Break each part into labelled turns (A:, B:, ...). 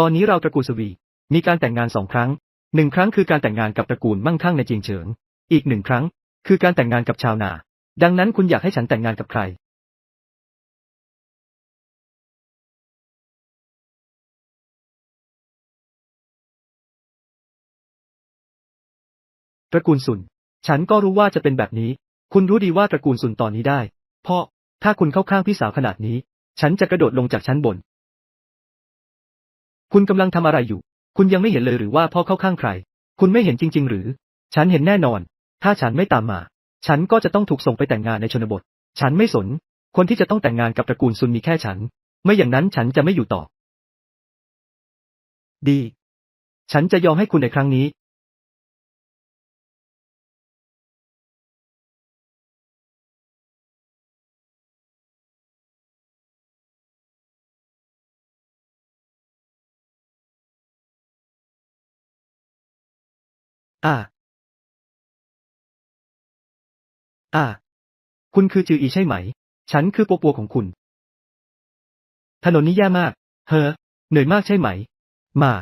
A: ตอนนี้เราตระกูลสวี มีการแต่งงานสองครั้ง หนึ่งครั้งคือการแต่งงานกับตระกูลมั่งคั่งในจีงเฉิง อีกหนึ่งครั้ง คือการแต่งงานกับชาวนา ดังนั้นคุณอยากให้ฉันแต่งงานกับใคร ตระกูลซุน ฉันก็รู้ว่าจะเป็นแบบนี้ คุณรู้ดีว่าตระกูลซุนตอนนี้ได้ เพ่อถ้าคุณเข้าข้างพี่สาวขนาดนี้ ฉันจะกระโดดลงจากชั้นบน คุณกำลังทำอะไรอยู่ คุณยังไม่เห็นเลยหรือว่าพ่อเข้าข้างใคร คุณไม่เห็นจริง ๆ หรือ ฉันเห็นแน่นอน ถ้าฉันไม่ตามมา ฉันก็จะต้องถูกส่งไปแต่งงานในชนบท ฉันไม่สน คนที่จะต้องแต่งงานกับตระกูลซุนมีแค่ฉัน ไม่อย่างนั้นฉันจะไม่อยู่ต่อ ดี ฉันจะยอมให้คุณในครั้งนี้ อ่า อ่า คุณคือจืออีใช่ไหม ฉันคือปัวปัวของคุณ ถนนนี้แย่มาก เฮ้อ เหนื่อยมากใช่ไหม มา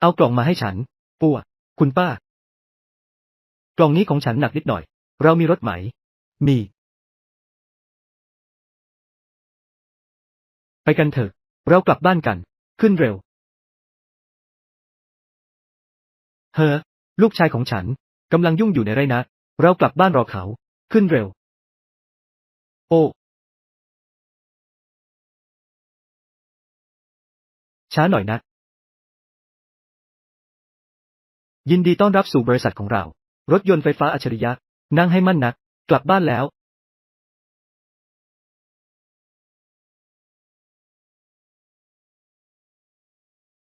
A: เอากล่องมาให้ฉัน ปัว คุณป้า กล่องนี้ของฉันหนักนิดหน่อย เรามีรถไหม มี ไปกันเถอะ เรากลับบ้านกัน ขึ้นเร็ว เฮ้อ ลูกชายของฉันกำลังยุ่งอยู่ในไรนะ เรากลับบ้านรอเขา ขึ้นเร็ว โอ้ ช้าหน่อยนะ ยินดีต้อนรับสู่บริษัทของเรา รถยนต์ไฟฟ้าอัจฉริยะ นั่งให้มั่นนักกลับบ้านแล้ว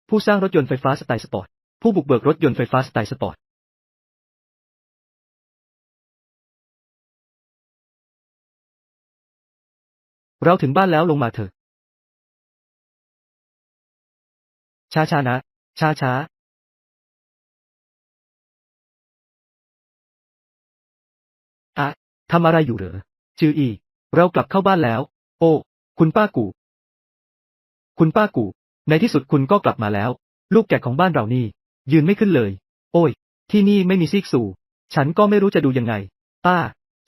A: ผู้สร้างรถยนต์ไฟฟ้าสไตล์สปอร์ต ผู้บุกเบิกรถยนต์ไฟฟ้าสไตล์สปอร์ตเราถึงบ้านแล้วลงมาเถอะ ช้าช้านะ ช้าช้าอะทำอะไรอยู่เหรอ จืออี เรากลับเข้าบ้านแล้ว โอ้ คุณป้ากู คุณป้ากู ในที่สุดคุณก็กลับมาแล้ว ลูกแกะของบ้านเรานี่ ยืนไม่ขึ้นเลย โอ้ย ที่นี่ไม่มีซีกสู ฉันก็ไม่รู้จะดูยังไง ป้า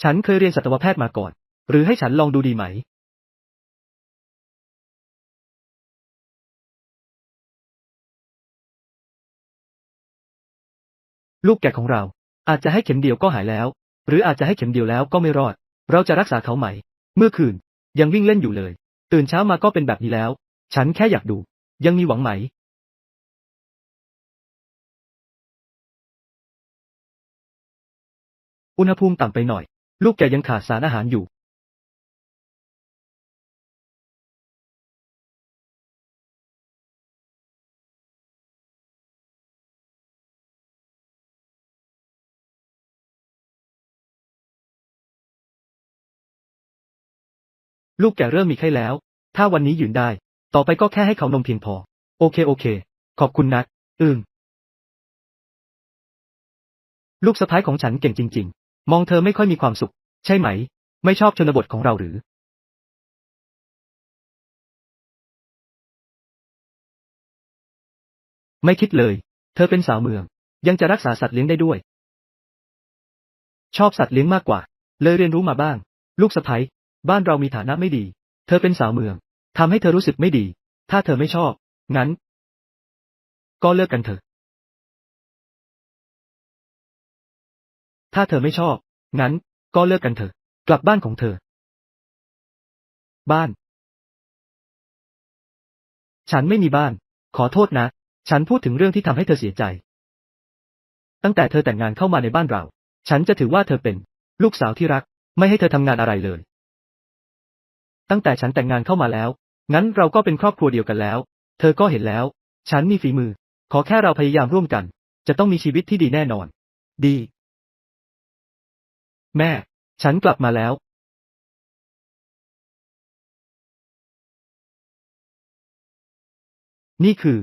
A: ฉันเคยเรียนสัตวแพทย์มาก่อน หรือให้ฉันลองดูดีไหม ลูกแกะของเรา อาจจะให้เข็มเดียวก็หายแล้ว หรืออาจจะให้เข็มเดียวแล้วก็ไม่รอด เราจะรักษาเขาไหม เมื่อคืน ยังวิ่งเล่นอยู่เลย ตื่นเช้ามาก็เป็นแบบนี้แล้ว ฉันแค่อยากดู ยังมีหวังไหม อุณหภูมิต่ำไปหน่อย ลูกแกยังขาดสารอาหารอยู่ ลูกแกเริ่มมีไข้แล้ว ถ้าวันนี้ยืนได้ ต่อไปก็แค่ให้เขานมเพียงพอ โอเคโอเค ขอบคุณนัก อืมลูกสะพ้ายของฉันเก่งจริงๆ มองเธอไม่ค่อยมีความสุข ใช่ไหม ไม่ชอบชนบทของเราหรือไม่คิดเลย เธอเป็นสาวเมือง ยังจะรักษาสัตว์เลี้ยงได้ด้วย ชอบสัตว์เลี้ยงมากกว่า เลยเรียนรู้มาบ้าง ลูกสะพ้ยบ้านเรามีฐานะไม่ดี เธอเป็นสาวเมืองทำให้เธอรู้สึกไม่ดี ถ้าเธอไม่ชอบ งั้น ก็เลิกกันเถอะ ถ้าเธอไม่ชอบ งั้น ก็เลิกกันเถอะ กลับบ้านของเธอ บ้าน ฉันไม่มีบ้าน ขอโทษนะ ฉันพูดถึงเรื่องที่ทำให้เธอเสียใจ ตั้งแต่เธอแต่งงานเข้ามาในบ้านเรา ฉันจะถือว่าเธอเป็น ลูกสาวที่รัก ไม่ให้เธอทำงานอะไรเลย ตั้งแต่ฉันแต่งงานเข้ามาแล้ว งั้นเราก็เป็นครอบครัวเดียวกันแล้ว เธอก็เห็นแล้ว ฉันมีฝีมือ ขอแค่เราพยายามร่วมกัน จะต้องมีชีวิตที่ดีแน่นอน ดี แม่ ฉันกลับมาแล้วนี่คือ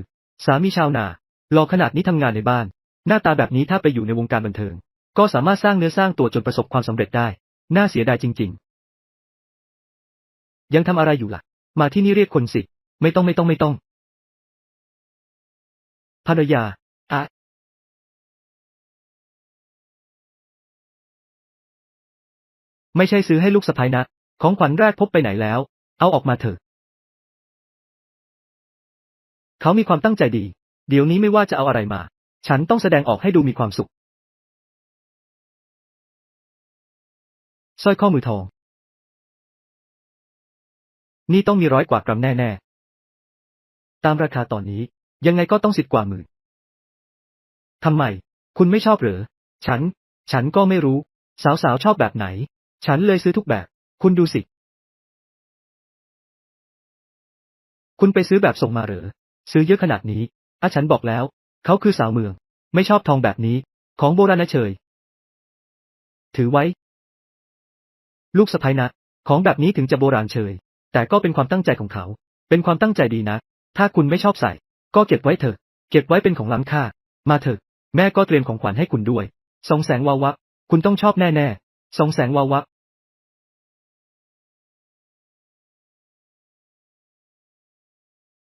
A: สามีชาวนาหล่อขนาดนี้ทำงานในบ้าน หน้าตาแบบนี้ถ้าไปอยู่ในวงการบันเทิง ก็สามารถสร้างเนื้อสร้างตัวจนประสบความสำเร็จได้ น่าเสียดายจริง ๆ ยังทำอะไรอยู่ล่ะ มาที่นี่เรียกคนสิ ไม่ต้องไม่ต้องไม่ต้องภรรยา ไม่ใช่ซื้อให้ลูกสะใภ้นะ ของขวัญแรกพบไปไหนแล้ว เอาออกมาเถอะ เขามีความตั้งใจดี เดี๋ยวนี้ไม่ว่าจะเอาอะไรมา ฉันต้องแสดงออกให้ดูมีความสุข สร้อยข้อมือทอง นี่ต้องมีร้อยกว่ากรัมแน่ๆ ตามราคาตอนนี้ ยังไงก็ต้องสิบกว่าหมื่นทำไม คุณไม่ชอบเหรอ ฉัน ฉันก็ไม่รู้ สาวๆชอบแบบไหน ฉันเลยซื้อทุกแบบ คุณดูสิ คุณไปซื้อแบบส่งมาหรือ ซื้อเยอะขนาดนี้อะฉันบอกแล้ว เขาคือสาวเมือง ไม่ชอบทองแบบนี้ ของโบราณเชยถือไว้ ลูกสะใภ้นะ ของแบบนี้ถึงจะโบราณเชยแต่ก็เป็นความตั้งใจของเขา เป็นความตั้งใจดีนะ ถ้าคุณไม่ชอบใส่ ก็เก็บไว้เถอะ เก็บไว้เป็นของล้ำค่า มาเถอะ แม่ก็เตรียมของขวัญให้คุณด้วย สองแสงวาวะคุณต้องชอบแน่ๆสองแสงวาวะ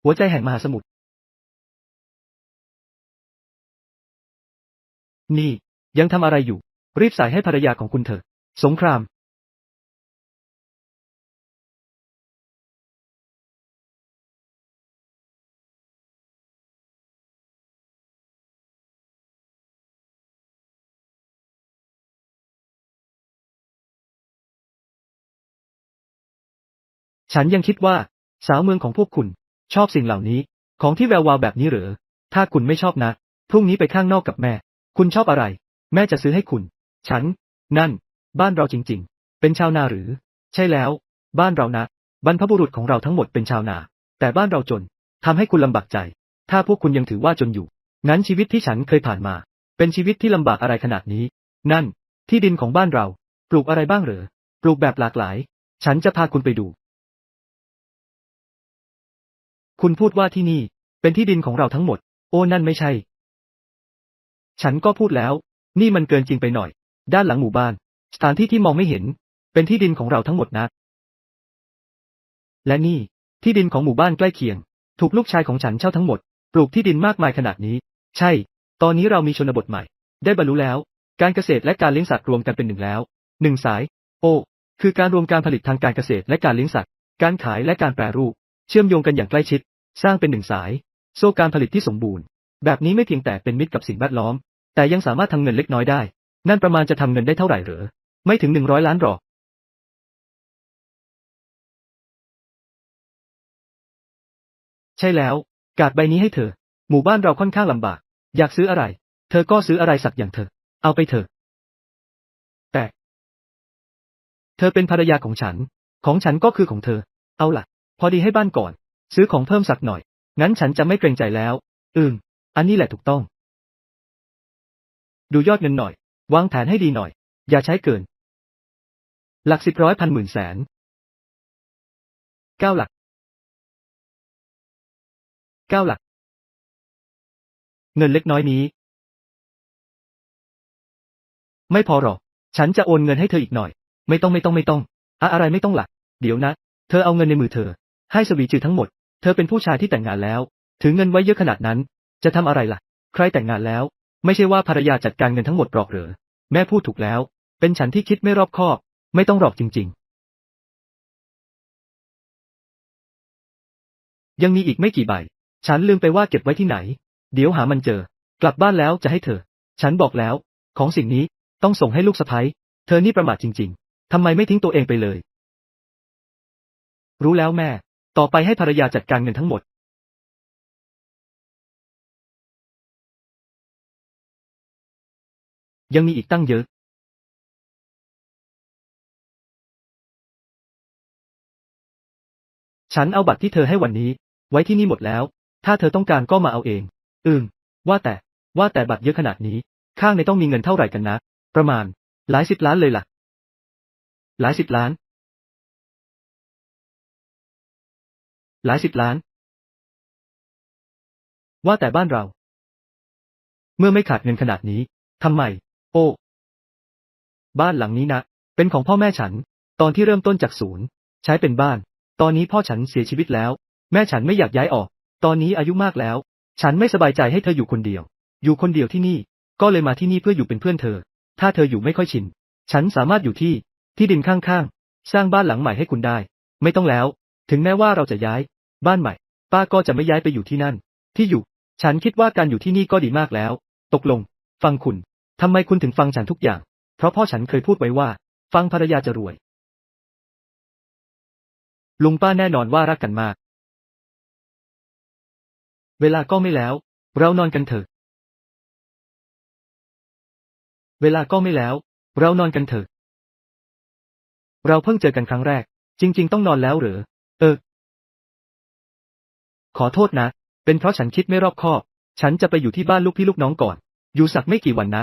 A: หัวใจแห่งมหาสมุทร นี่ ยังทำอะไรอยู่ รีบใส่ให้ภรรยาของคุณเถอะ สงคราม ฉันยังคิดว่า สาวเมืองของพวกคุณ ชอบสิ่งเหล่านี้ ของที่แวววาวแบบนี้หรือ ถ้าคุณไม่ชอบนะ พรุ่งนี้ไปข้างนอกกับแม่ คุณชอบอะไร แม่จะซื้อให้คุณ ฉัน นั่น บ้านเราจริง ๆ เป็นชาวนาหรือ ใช่แล้ว บ้านเรานะ บรรพบุรุษของเราทั้งหมดเป็นชาวนา แต่บ้านเราจนทำให้คุณลำบากใจ ถ้าพวกคุณยังถือว่าจนอยู่ งั้นชีวิตที่ฉันเคยผ่านมา เป็นชีวิตที่ลำบากอะไรขนาดนี้ นั่น ที่ดินของบ้านเรา ปลูกอะไรบ้างเหรอ ปลูกแบบหลากหลาย ฉันจะพาคุณไปดู คุณพูดว่าที่นี่ เป็นที่ดินของเราทั้งหมด โอ้นั่นไม่ใช่ ฉันก็พูดแล้ว นี่มันเกินจริงไปหน่อย ด้านหลังหมู่บ้าน สถานที่ที่มองไม่เห็น เป็นที่ดินของเราทั้งหมดนะ และนี่ ที่ดินของหมู่บ้านใกล้เคียง ถูกลูกชายของฉันเช่าทั้งหมด ปลูกที่ดินมากมายขนาดนี้ ใช่ ตอนนี้เรามีชนบทใหม่ ได้บรรลุแล้ว การเกษตรและการเลี้ยงสัตว์รวมกันเป็นหนึ่งแล้วหนึ่งสาย โอ คือการรวมการผลิตทางการเกษตรและการเลี้ยงสัตว์ การขายและการแปรรูป เชื่อมโยงกันอย่างใกล้ชิด สร้างเป็นหนึ่งสาย โซ่การผลิตที่สมบูรณ์ แบบนี้ไม่เพียงแต่เป็นมิตรกับสิ่งแวดล้อม แต่ยังสามารถทำเงินเล็กน้อยได้ นั่นประมาณจะทำเงินได้เท่าไหร่เหรอไม่ถึงหนึ่งร้อยล้านหรอกใช่แล้ว กาดใบนี้ให้เธอ หมู่บ้านเราค่อนข้างลำบาก อยากซื้ออะไร เธอก็ซื้ออะไรสักอย่างเถอเอาไปเถอะ แต่ เธอเป็นภรรยาของฉัน ของฉันก็คือของเธอ เอาล่ะ พอดีให้บ้านก่อน ซื้อของเพิ่มสักหน่อย งั้นฉันจะไม่เกรงใจแล้ว อืม อันนี้แหละถูกต้อง ดูยอดเงินหน่อย วางแผนให้ดีหน่อย อย่าใช้เกิน หลักสิบร้อยพันหมื่นแสนเก้าหลักเก้าหลัก เงินเล็กน้อยนี้ ไม่พอหรอก ฉันจะโอนเงินให้เธออีกหน่อย ไม่ต้องไม่ต้องไม่ต้อง อะอะไรไม่ต้องหลัก เดี๋ยวนะ เธอเอาเงินในมือเธอ ให้สวีจือทั้งหมด เธอเป็นผู้ชายที่แต่งงานแล้ว ถือเงินไว้เยอะขนาดนั้น จะทำอะไรล่ะ ใครแต่งงานแล้ว ไม่ใช่ว่าภรรยาจัดการเงินทั้งหมดหรอกเหรอ แม่พูดถูกแล้ว เป็นฉันที่คิดไม่รอบคอบ ไม่ต้องหรอกจริง ๆ ยังมีอีกไม่กี่ใบ ฉันลืมไปว่าเก็บไว้ที่ไหน เดี๋ยวหามันเจอ กลับบ้านแล้วจะให้เธอ ฉันบอกแล้ว ของสิ่งนี้ต้องส่งให้ลูกสะใภ้เธอนี่ประมาทจริง ๆทำไมไม่ทิ้งตัวเองไปเลย รู้แล้วแม่ ต่อไปให้ภรรยาจัดการเงินทั้งหมดยังมีอีกตั้งเยอะ ฉันเอาบัตรที่เธอให้วันนี้ ไว้ที่นี่หมดแล้ว ถ้าเธอต้องการก็มาเอาเอง อืม ว่าแต่ ว่าแต่บัตรเยอะขนาดนี้ ข้างในต้องมีเงินเท่าไหร่กันนะ ประมาณ หลายสิบล้านเลยล่ะ หลายสิบล้าน หลายสิบล้าน ว่าแต่บ้านเรา เมื่อไม่ขาดเงินขนาดนี้ทำไม โอ้ บ้านหลังนี้นะ เป็นของพ่อแม่ฉัน ตอนที่เริ่มต้นจากศูนย์ ใช้เป็นบ้าน ตอนนี้พ่อฉันเสียชีวิตแล้ว แม่ฉันไม่อยากย้ายออก ตอนนี้อายุมากแล้ว ฉันไม่สบายใจให้เธออยู่คนเดียว อยู่คนเดียวที่นี่ ก็เลยมาที่นี่เพื่ออยู่เป็นเพื่อนเธอ ถ้าเธออยู่ไม่ค่อยชิน ฉันสามารถอยู่ที่ ที่ดินข้างๆ สร้างบ้านหลังใหม่ให้คุณได้ ไม่ต้องแล้ว ถึงแม้ว่าเราจะย้าย บ้านใหม่ ป้าก็จะไม่ย้ายไปอยู่ที่นั่น ที่อยู่ ฉันคิดว่าการอยู่ที่นี่ก็ดีมากแล้ว ตกลง ฟังคุณ ทำไมคุณถึงฟังฉันทุกอย่าง เพราะพ่อฉันเคยพูดไว้ว่า ฟังภรรยาจะรวย ลุงป้าแน่นอนว่ารักกันมาก เวลาก็ไม่แล้ว เรานอนกันเถอะ เวลาก็ไม่แล้ว เรานอนกันเถอะ เราเพิ่งเจอกันครั้งแรก จริง ๆ ต้องนอนแล้วหรือ เออ ขอโทษนะ เป็นเพราะฉันคิดไม่รอบคอบ ฉันจะไปอยู่ที่บ้านลูกพี่ลูกน้องก่อน อยู่สักไม่กี่วันนะ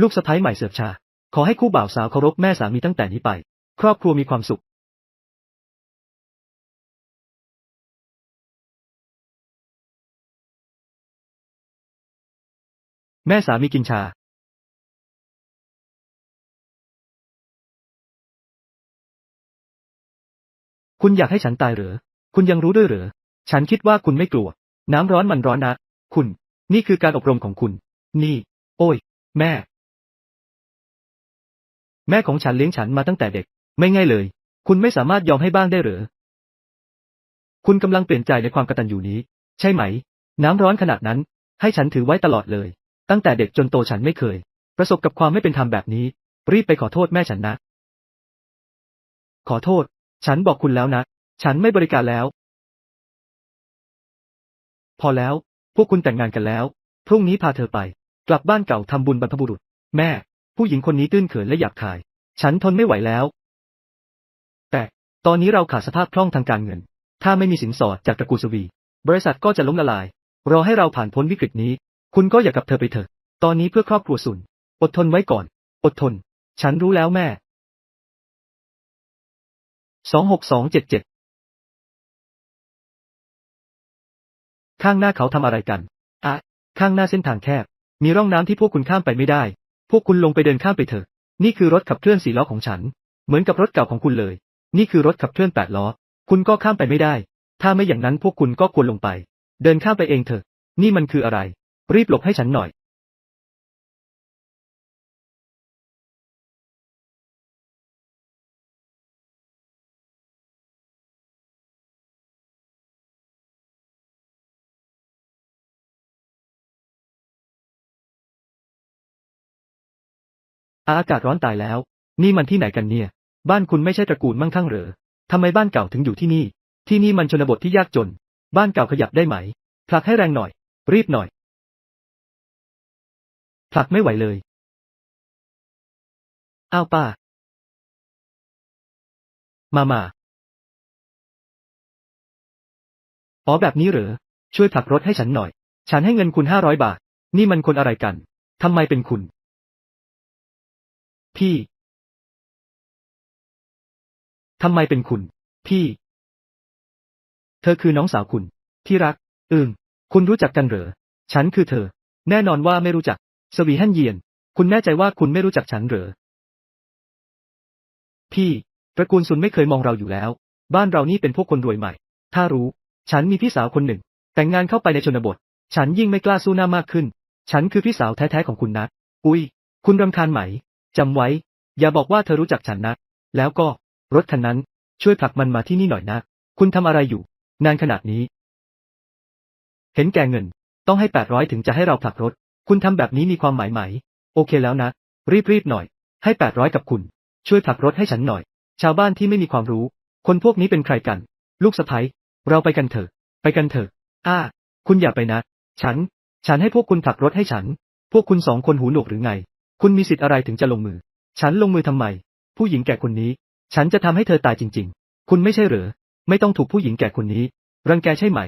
A: ลูกสะใภ้ใหม่เสิร์ฟชา ขอให้คู่บ่าวสาวเคารพแม่สามีตั้งแต่นี้ไป ครอบครัวมีความสุข แม่สามีกินชาคุณอยากให้ฉันตายเหรอ คุณยังรู้ด้วยเหรอ ฉันคิดว่าคุณไม่กลัว น้ำร้อนมันร้อนนะ คุณ นี่คือการอบรมของคุณ นี่ โอ้ย แม่ แม่ของฉันเลี้ยงฉันมาตั้งแต่เด็ก ไม่ง่ายเลย คุณไม่สามารถยอมให้บ้างได้เหรอ คุณกำลังเปลี่ยนใจในความกตัญญูนี้ ใช่ไหม น้ำร้อนขนาดนั้น ให้ฉันถือไว้ตลอดเลย ตั้งแต่เด็กจนโตฉันไม่เคย ประสบกับความไม่เป็นธรรมแบบนี้ รีบไปขอโทษแม่ฉันนะ ขอโทษ ฉันบอกคุณแล้วนะ ฉันไม่บริการแล้ว พอแล้ว พวกคุณแต่งงานกันแล้ว พรุ่งนี้พาเธอไป กลับบ้านเก่าทำบุญบรรพบุรุษ แม่ ผู้หญิงคนนี้ตื้นเขินและหยาบคาย ฉันทนไม่ไหวแล้ว แต่ตอนนี้เราขาดสภาพคล่องทางการเงิน ถ้าไม่มีสินสอดจากตระกูลสวี บริษัทก็จะล้มละลาย รอให้เราผ่านพ้นวิกฤตนี้ คุณก็อย่ากับเธอไปเถอะ ตอนนี้เพื่อครอบครัวสุน อดทนไว้ก่อน อดทน ฉันรู้แล้วแม่ สองหกสองเจ็ดเจ็ด ข้างหน้าเขาทำอะไรกัน อะ ข้างหน้าเส้นทางแคบ มีร่องน้ำที่พวกคุณข้ามไปไม่ได้ พวกคุณลงไปเดินข้ามไปเถอะ นี่คือรถขับเคลื่อนสี่ล้อของฉัน เหมือนกับรถเก่าของคุณเลย นี่คือรถขับเคลื่อนแปดล้อ คุณก็ข้ามไปไม่ได้ ถ้าไม่อย่างนั้นพวกคุณก็ควรลงไป เดินข้ามไปเองเถอะ นี่มันคืออะไร รีบหลบให้ฉันหน่อยอากาศร้อนตายแล้ว นี่มันที่ไหนกันเนี่ย บ้านคุณไม่ใช่ตระกูลมั่งคั่งเหรอทำไมบ้านเก่าถึงอยู่ที่นี่ ที่นี่มันชนบทที่ยากจน บ้านเก่าขยับได้ไหม ผลักให้แรงหน่อย รีบหน่อย ผลักไม่ไหวเลย อ้าวป้า มามาอ๋อแบบนี้เหรอ ช่วยผลักรถให้ฉันหน่อย ฉันให้เงินคุณห้าร้อยบาท นี่มันคนอะไรกัน ทำไมเป็นคุณ พี่ ทำไมเป็นคุณ พี่ เธอคือน้องสาวคุณ ที่รัก อืม คุณรู้จักกันเหรอ ฉันคือเธอ แน่นอนว่าไม่รู้จัก สวีฮั่นเยียน คุณแน่ใจว่าคุณไม่รู้จักฉันเหรอ พี่ ตระกูลซุนไม่เคยมองเราอยู่แล้ว บ้านเรานี่เป็นพวกคนรวยใหม่ ถ้ารู้ ฉันมีพี่สาวคนหนึ่ง แต่งงานเข้าไปในชนบท ฉันยิ่งไม่กล้าสู้หน้ามากขึ้น ฉันคือพี่สาวแท้ๆของคุณนะอุ้ย คุณรำคาญไหม จำไว้ อย่าบอกว่าเธอรู้จักฉันนะ แล้วก็ รถคันนั้น ช่วยผลักมันมาที่นี่หน่อยนะ คุณทำอะไรอยู่ นานขนาดนี้ เห็นแก่เงิน ต้องให้แปดร้อยถึงจะให้เราผลักรถ คุณทำแบบนี้มีความหมายไหม โอเคแล้วนะ รีบๆหน่อย ให้แปดร้อยกับคุณ ช่วยผลักรถให้ฉันหน่อย ชาวบ้านที่ไม่มีความรู้ คนพวกนี้เป็นใครกัน ลูกสะใภ้เราไปกันเถอะ ไปกันเถอะ อ้า คุณอย่าไปนะ ฉัน ฉันให้พวกคุณผลักรถให้ฉัน พวกคุณสองคนหูหนวกหรือไง คุณมีสิทธิ์อะไรถึงจะลงมือ ฉันลงมือทำไม ผู้หญิงแก่คนนี้ ฉันจะทำให้เธอตายจริง ๆ คุณไม่ใช่เหรอ ไม่ต้องถูกผู้หญิงแก่คนนี้ รังแกใช่ไหม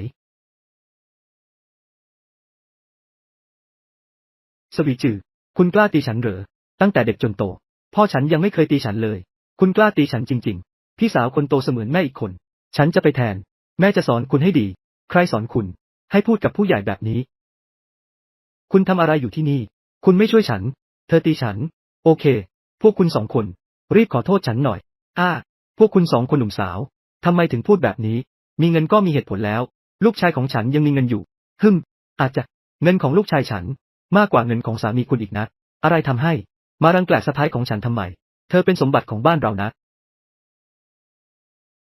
A: สวีจือ คุณกล้าตีฉันเหรอ ตั้งแต่เด็กจนโต พ่อฉันยังไม่เคยตีฉันเลย คุณกล้าตีฉันจริง ๆ พี่สาวคนโตเสมือนแม่อีกคน ฉันจะไปแทน แม่จะสอนคุณให้ดี ใครสอนคุณ ให้พูดกับผู้ใหญ่แบบนี้ คุณทำอะไรอยู่ที่นี่ คุณไม่ช่วยฉัน เธอตีฉัน โอเค พวกคุณสองคน รีบขอโทษฉันหน่อย อ้า พวกคุณสองคนหนุ่มสาวทำไมถึงพูดแบบนี้ มีเงินก็มีเหตุผลแล้ว ลูกชายของฉันยังมีเงินอยู่ ฮึมอาจจะ เงินของลูกชายฉัน มากกว่าเงินของสามีคุณอีกนะ อะไรทำให้ มารังแกะสะพ้ายของฉันทำไม เธอเป็นสมบัติของบ้านเรานะ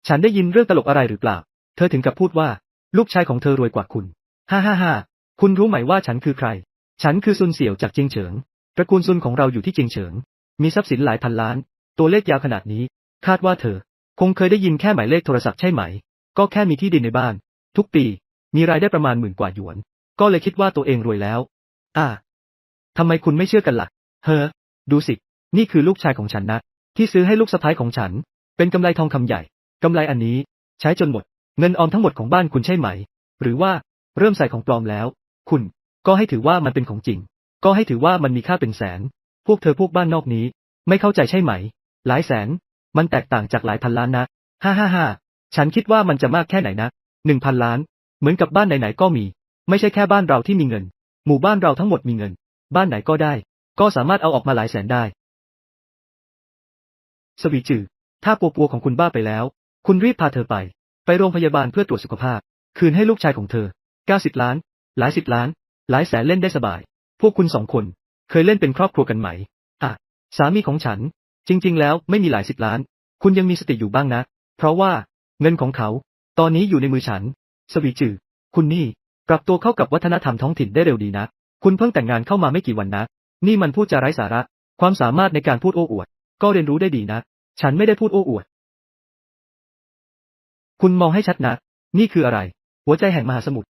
A: ฉันได้ยินเรื่องตลกอะไรหรือเปล่า เธอถึงกับพูดว่า ลูกชายของเธอรวยกว่าคุณ ฮ่าฮ่าฮ่าคุณรู้ไหมว่าฉันคือใคร ฉันคือซุนเสี่ยวจากเจียงเฉิง ตระกูลซุนของเราอยู่ที่เจียงเฉิง มีทรัพย์สินหลายพันล้าน ตัวเลขยาวขนาดนี้ คาดว่าเธอ คงเคยได้ยินแค่หมายเลขโทรศัพท์ใช่ไหม ก็แค่มีที่ดินในบ้าน ทุกปี มีรายได้ประมาณหมื่นกว่าหยวน ก็เลยคิดว่าตัวเองรวยแล้ว อ่าทำไมคุณไม่เชื่อกันละ่ะ เฮ้อ ดูสิ นี่คือลูกชายของฉันนะ ที่ซื้อให้ลูกสะพ้ายของฉัน เป็นกำไรทองคำใหญ่ กำไรอันนี้ ใช้จนหมด เงินออมทั้งหมดของบ้านคุณใช่ไหม หรือว่า เริ่มใส่ของปลอมแล้ว คุณ ก็ให้ถือว่ามันเป็นของจริง ก็ให้ถือว่ามันมีค่าเป็นแสน พวกเธอพวกบ้านนอกนี้ ไม่เข้าใจใช่ไหม หลายแสน มันแตกต่างจากหลายพันล้านนะ ฮ่าฮ่าฮ่าฉันคิดว่ามันจะมากแค่ไหนนะหนึ่งพันล้าน เหมือนกับบ้านไหนๆก็มี ไม่ใช่แค่บ้านเราที่มีเงิน หมู่บ้านเราทั้งหมดมีเงิน บ้านไหนก็ได้ ก็สามารถเอาออกมาหลายแสนได้ สวีจือ ถ้าปัวปัวของคุณบ้าไปแล้ว คุณรีบพาเธอไป ไปโรงพยาบาลเพื่อตรวจสุขภาพ คืนให้ลูกชายของเธอ 90 ล้าน หลายสิบล้าน หลายแสนเล่นได้สบาย พวกคุณสองคน เคยเล่นเป็นครอบครัวกันไหม อะ สามีของฉัน จริง ๆ แล้วไม่มีหลายสิบล้าน คุณยังมีสติอยู่บ้างนะ เพราะว่า เงินของเขา ตอนนี้อยู่ในมือฉัน สวีจือ คุณนี่ ปรับตัวเข้ากับวัฒนธรรมท้องถิ่นได้เร็วดีนะ คุณเพิ่งแต่งงานเข้ามาไม่กี่วันนะ นี่มันพูดจาไร้สาระ ความสามารถในการพูดโอ้อวด ก็เรียนรู้ได้ดีนะ ฉันไม่ได้พูดโอ้อวด คุณมองให้ชัดนะ นี่คืออะไร หัวใจแห่งมหาสมุทร